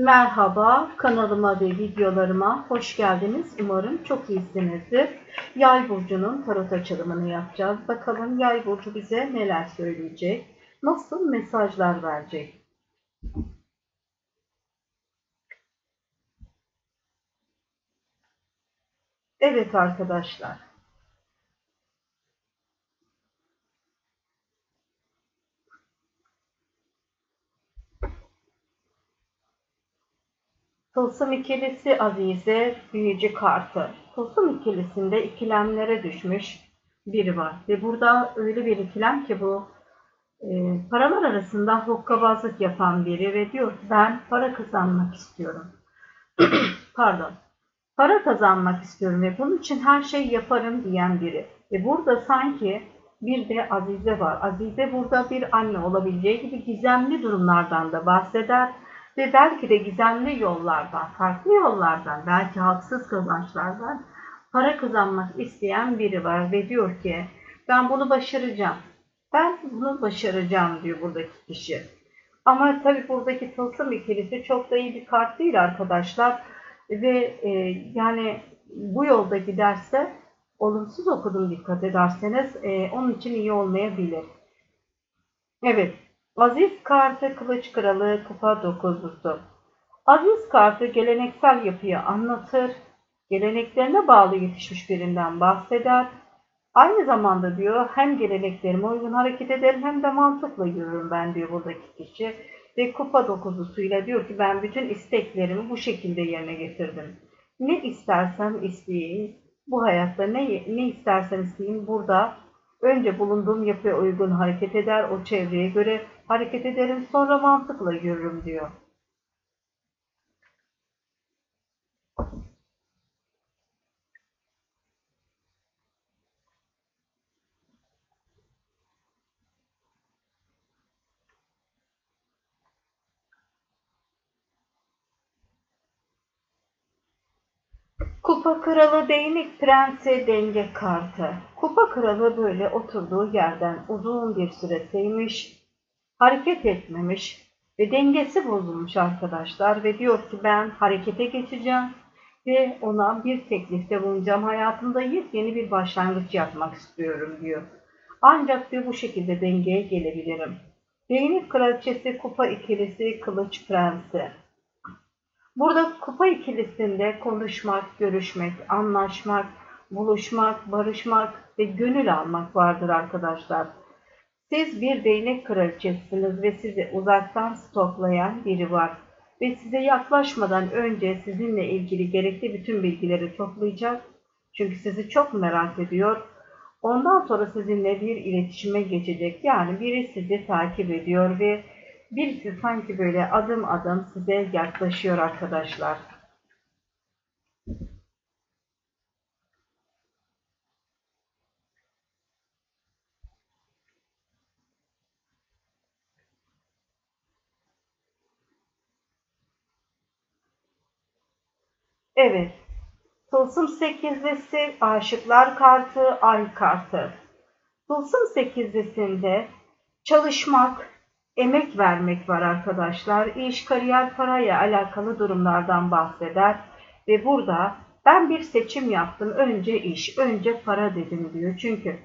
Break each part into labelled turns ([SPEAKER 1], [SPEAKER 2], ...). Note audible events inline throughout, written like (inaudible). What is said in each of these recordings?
[SPEAKER 1] Merhaba, kanalıma ve videolarıma hoş geldiniz. Umarım çok iyisinizdir. Yay burcunun tarot açılımını yapacağız. Bakalım Yay burcu bize neler söyleyecek? Nasıl mesajlar verecek? Evet arkadaşlar. Tılsım ikilisi Azize, büyücü kartı. Tılsım ikilisinde ikilemlere düşmüş biri var. Ve burada öyle bir ikilem ki bu e, paralar arasında hokkabazlık yapan biri ve diyor ben para kazanmak istiyorum. (clears throat) Pardon. Para kazanmak istiyorum ve bunun için her şeyi yaparım diyen biri. Ve burada sanki bir de Azize var. Azize burada bir anne olabileceği gibi gizemli durumlardan da bahseder ve belki de gizemli yollardan, farklı yollardan, belki haksız kazançlardan para kazanmak isteyen biri var ve diyor ki ben bunu başaracağım. Ben bunu başaracağım diyor buradaki kişi. Ama tabii buradaki tılsım ikilisi çok da iyi bir kart değil arkadaşlar. Ve e, yani bu yolda giderse olumsuz okudum dikkat ederseniz e, onun için iyi olmayabilir. Evet Aziz kartı kılıç kralı kupa dokuzlusu. Aziz kartı geleneksel yapıyı anlatır, geleneklerine bağlı yetişmiş birinden bahseder. Aynı zamanda diyor hem geleneklerime uygun hareket ederim hem de mantıkla yürürüm ben diyor buradaki kişi. Ve kupa dokuzlusuyla diyor ki ben bütün isteklerimi bu şekilde yerine getirdim. Ne istersem isteyeyim bu hayatta ne, ne istersem isteyeyim burada önce bulunduğum yapıya uygun hareket eder, o çevreye göre hareket ederim sonra mantıkla yürürüm diyor. Kupa kralı değnek prensi denge kartı. Kupa kralı böyle oturduğu yerden uzun bir süre sevmiş, hareket etmemiş ve dengesi bozulmuş arkadaşlar ve diyor ki ben harekete geçeceğim ve ona bir teklifte bulunacağım. Hayatımda yepyeni bir başlangıç yapmak istiyorum diyor. Ancak diyor bu şekilde dengeye gelebilirim. Değnek kraliçesi, kupa ikilisi, kılıç prensi. Burada kupa ikilisinde konuşmak, görüşmek, anlaşmak, buluşmak, barışmak ve gönül almak vardır arkadaşlar. Siz bir değnek kraliçesiniz ve sizi uzaktan stoklayan biri var. Ve size yaklaşmadan önce sizinle ilgili gerekli bütün bilgileri toplayacak. Çünkü sizi çok merak ediyor. Ondan sonra sizinle bir iletişime geçecek. Yani biri sizi takip ediyor ve birisi sanki böyle adım adım size yaklaşıyor arkadaşlar. Evet. Tılsım sekizlisi, aşıklar kartı, ay kartı. Tılsım sekizlisinde çalışmak, emek vermek var arkadaşlar. İş, kariyer, parayla alakalı durumlardan bahseder. Ve burada ben bir seçim yaptım. Önce iş, önce para dedim diyor. Çünkü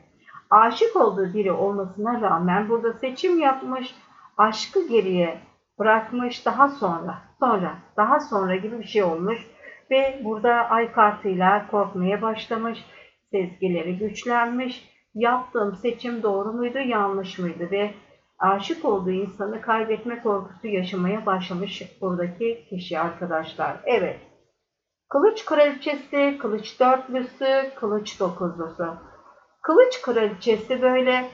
[SPEAKER 1] aşık olduğu biri olmasına rağmen burada seçim yapmış, aşkı geriye bırakmış daha sonra, sonra, daha sonra gibi bir şey olmuş ve burada ay kartıyla korkmaya başlamış, sezgileri güçlenmiş, yaptığım seçim doğru muydu, yanlış mıydı ve aşık olduğu insanı kaybetme korkusu yaşamaya başlamış buradaki kişi arkadaşlar. Evet. Kılıç kraliçesi, kılıç dörtlüsü, kılıç dokuzlusu. Kılıç kraliçesi böyle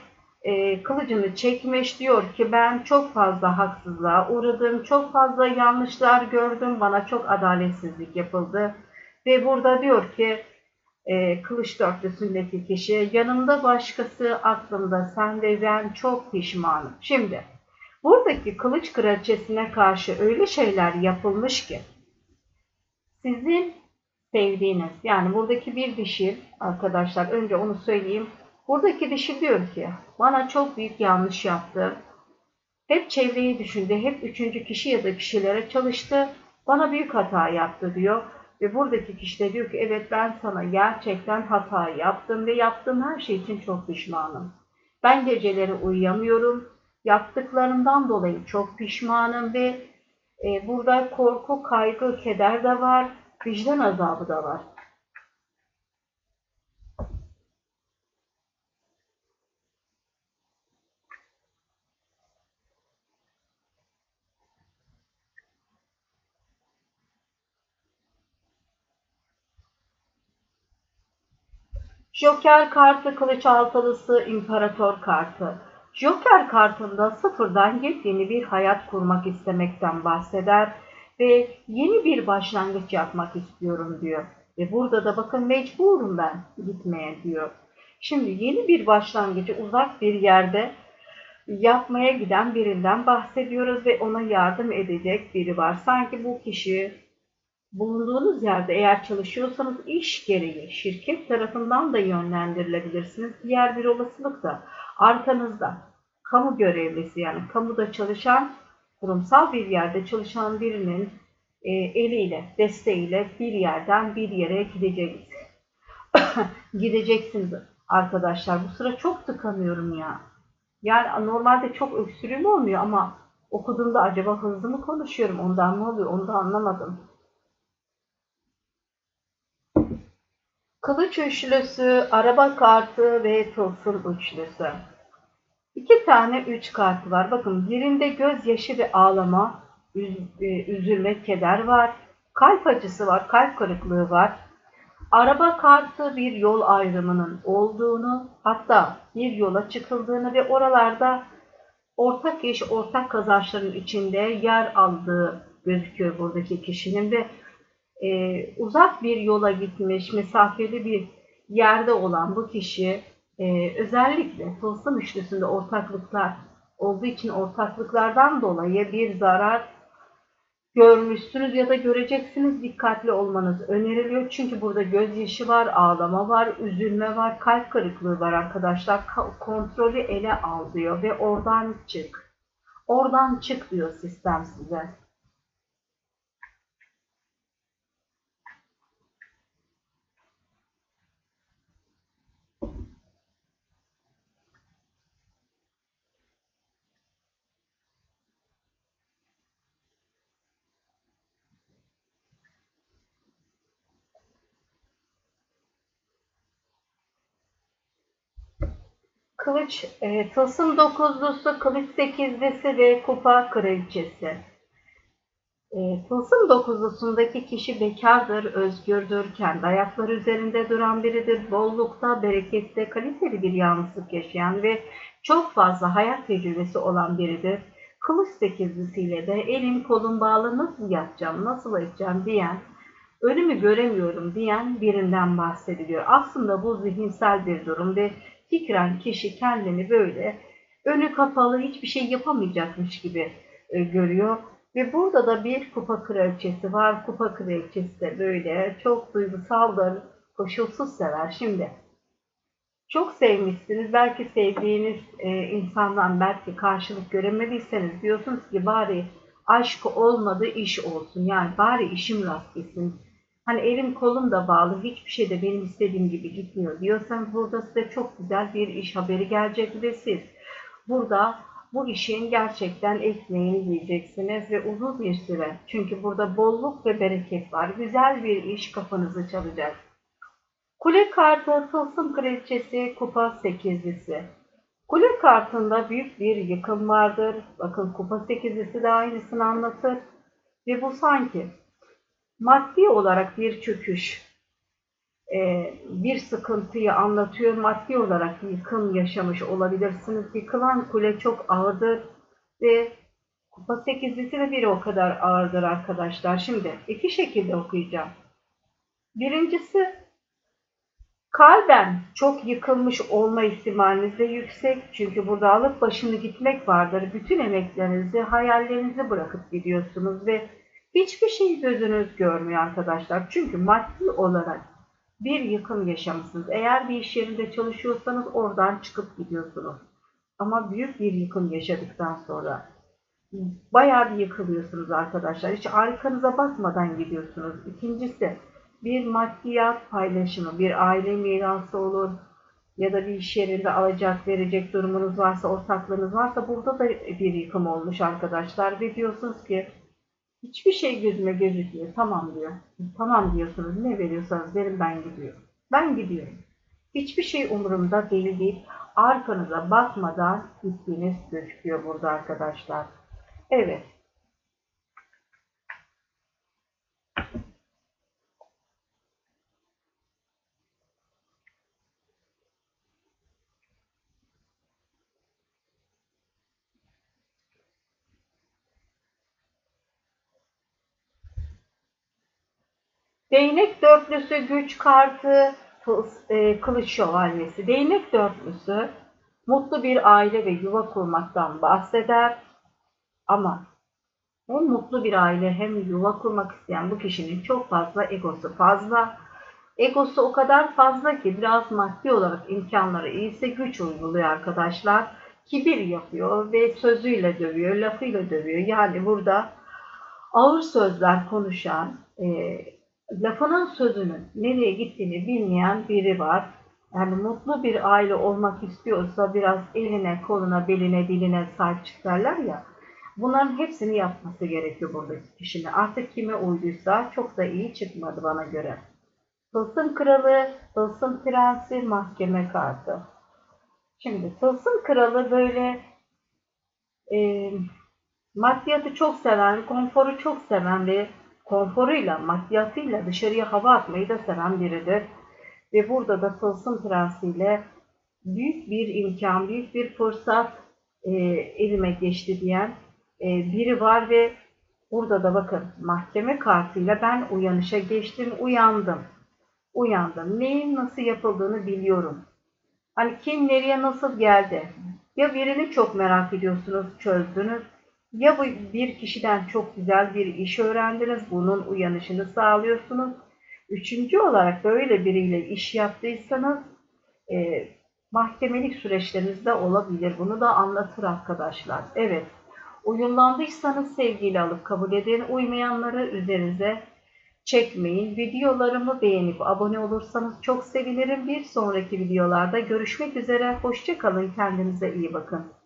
[SPEAKER 1] e, kılıcını çekmiş diyor ki ben çok fazla haksızlığa uğradım, çok fazla yanlışlar gördüm, bana çok adaletsizlik yapıldı. Ve burada diyor ki e, kılıç dörtlüsündeki kişi yanımda başkası aklımda sen ve ben çok pişmanım. Şimdi buradaki kılıç kraliçesine karşı öyle şeyler yapılmış ki sizin sevdiğiniz yani buradaki bir dişi arkadaşlar önce onu söyleyeyim Buradaki dişi diyor ki bana çok büyük yanlış yaptı. Hep çevreyi düşündü, hep üçüncü kişi ya da kişilere çalıştı bana büyük hata yaptı diyor. Ve buradaki kişi de diyor ki evet ben sana gerçekten hata yaptım ve yaptığım her şey için çok pişmanım. Ben geceleri uyuyamıyorum. Yaptıklarımdan dolayı çok pişmanım ve e, burada korku, kaygı, keder de var. Vicdan azabı da var. Joker kartı, kılıç altılısı, imparator kartı. Joker kartında sıfırdan yepyeni bir hayat kurmak istemekten bahseder ve yeni bir başlangıç yapmak istiyorum diyor. Ve burada da bakın mecburum ben gitmeye diyor. Şimdi yeni bir başlangıcı uzak bir yerde yapmaya giden birinden bahsediyoruz ve ona yardım edecek biri var. Sanki bu kişi bulunduğunuz yerde eğer çalışıyorsanız iş gereği şirket tarafından da yönlendirilebilirsiniz. Diğer bir olasılık da arkanızda kamu görevlisi yani kamuda çalışan kurumsal bir yerde çalışan birinin e, eliyle, desteğiyle bir yerden bir yere gideceksiniz. (coughs) gideceksiniz arkadaşlar. Bu sıra çok tıkanıyorum ya. Yani normalde çok öksürüğüm olmuyor ama okuduğumda acaba hızlı mı konuşuyorum ondan mı oluyor onu da anlamadım. Kılıç üçlüsü, araba kartı ve tılsım üçlüsü. İki tane üç kartı var. Bakın birinde gözyaşı ve ağlama, üz, e, üzülme, keder var. Kalp acısı var, kalp kırıklığı var. Araba kartı bir yol ayrımının olduğunu, hatta bir yola çıkıldığını ve oralarda ortak iş, ortak kazançların içinde yer aldığı gözüküyor buradaki kişinin ve e, uzak bir yola gitmiş, mesafeli bir yerde olan bu kişi e, özellikle tılsım üçlüsünde ortaklıklar olduğu için ortaklıklardan dolayı bir zarar görmüşsünüz ya da göreceksiniz dikkatli olmanız öneriliyor. Çünkü burada gözyaşı var, ağlama var, üzülme var, kalp kırıklığı var arkadaşlar. Kontrolü ele al diyor ve oradan çık. Oradan çık diyor sistem size. Kılıç, e, tılsım dokuzlusu, kılıç sekizlisi ve kupa kraliçesi. E, tılsım dokuzlusundaki kişi bekardır, özgürdür, kendi ayakları üzerinde duran biridir, bollukta, berekette, kaliteli bir yalnızlık yaşayan ve çok fazla hayat tecrübesi olan biridir. Kılıç sekizlisiyle de elim kolum bağlı nasıl yapacağım, nasıl edeceğim diyen, ölümü göremiyorum diyen birinden bahsediliyor. Aslında bu zihinsel bir durum ve fikren kişi kendini böyle önü kapalı hiçbir şey yapamayacakmış gibi e, görüyor. Ve burada da bir kupa kraliçesi var. Kupa kraliçesi de böyle çok duygusaldır, koşulsuz sever. Şimdi çok sevmişsiniz. Belki sevdiğiniz e, insandan belki karşılık göremediyseniz diyorsunuz ki bari aşk olmadı iş olsun. Yani bari işim rast gitsin hani elim kolum da bağlı, hiçbir şey de benim istediğim gibi gitmiyor diyorsanız burada size çok güzel bir iş haberi gelecek ve siz burada bu işin gerçekten ekmeğini yiyeceksiniz ve uzun bir süre. Çünkü burada bolluk ve bereket var. Güzel bir iş kafanızı çalacak. Kule kartı Tılsım Kraliçesi Kupa 8'lisi. Kule kartında büyük bir yıkım vardır. Bakın Kupa 8'lisi de aynısını anlatır. Ve bu sanki maddi olarak bir çöküş, e, bir sıkıntıyı anlatıyor. Maddi olarak yıkım yaşamış olabilirsiniz. Yıkılan kule çok ağırdır ve kupa 8'lisi de bir o kadar ağırdır arkadaşlar. Şimdi iki şekilde okuyacağım. Birincisi kalben çok yıkılmış olma ihtimaliniz de yüksek. Çünkü burada alıp başını gitmek vardır. Bütün emeklerinizi, hayallerinizi bırakıp gidiyorsunuz ve Hiçbir şey gözünüz görmüyor arkadaşlar. Çünkü maddi olarak bir yıkım yaşamışsınız. Eğer bir iş yerinde çalışıyorsanız oradan çıkıp gidiyorsunuz. Ama büyük bir yıkım yaşadıktan sonra bayağı bir yıkılıyorsunuz arkadaşlar. Hiç arkanıza bakmadan gidiyorsunuz. İkincisi bir maddiyat paylaşımı, bir aile mirası olur ya da bir iş yerinde alacak verecek durumunuz varsa, ortaklığınız varsa burada da bir yıkım olmuş arkadaşlar. Ve diyorsunuz ki hiçbir şey gözüme gözükmüyor. Tamam diyor. Tamam diyorsunuz. Ne veriyorsanız verin ben gidiyorum. Ben gidiyorum. Hiçbir şey umurumda değil deyip arkanıza bakmadan gittiğiniz gözüküyor burada arkadaşlar. Evet. Değnek dörtlüsü güç kartı, kılıç- e, kılıç şövalyesi. Değnek dörtlüsü mutlu bir aile ve yuva kurmaktan bahseder. Ama hem mutlu bir aile hem yuva kurmak isteyen bu kişinin çok fazla egosu fazla. Egosu o kadar fazla ki biraz maddi olarak imkanları iyiyse güç uyguluyor arkadaşlar. Kibir yapıyor ve sözüyle dövüyor, lafıyla dövüyor. Yani burada ağır sözler konuşan, e, lafının sözünün nereye gittiğini bilmeyen biri var. Yani mutlu bir aile olmak istiyorsa biraz eline, koluna, beline, diline sahip çıkarlar ya. Bunların hepsini yapması gerekiyor buradaki kişinin. Artık kime uyduysa çok da iyi çıkmadı bana göre. Tılsım kralı, tılsım prensi, mahkeme kartı. Şimdi tılsım kralı böyle e, maddiyatı çok seven, konforu çok seven ve konforuyla, maddiyatıyla dışarıya hava atmayı da seven biridir. Ve burada da tılsım prensiyle büyük bir imkan, büyük bir fırsat e, elime geçti diyen e, biri var ve burada da bakın mahkeme kartıyla ben uyanışa geçtim, uyandım. Uyandım. Neyin nasıl yapıldığını biliyorum. Hani kim nereye nasıl geldi? Ya birini çok merak ediyorsunuz, çözdünüz. Ya bir kişiden çok güzel bir iş öğrendiniz, bunun uyanışını sağlıyorsunuz. Üçüncü olarak böyle biriyle iş yaptıysanız e, mahkemelik süreçlerinizde olabilir. Bunu da anlatır arkadaşlar. Evet, uyumlandıysanız sevgiyle alıp kabul edin. Uymayanları üzerinize çekmeyin. Videolarımı beğenip abone olursanız çok sevinirim. Bir sonraki videolarda görüşmek üzere. Hoşçakalın. Kendinize iyi bakın.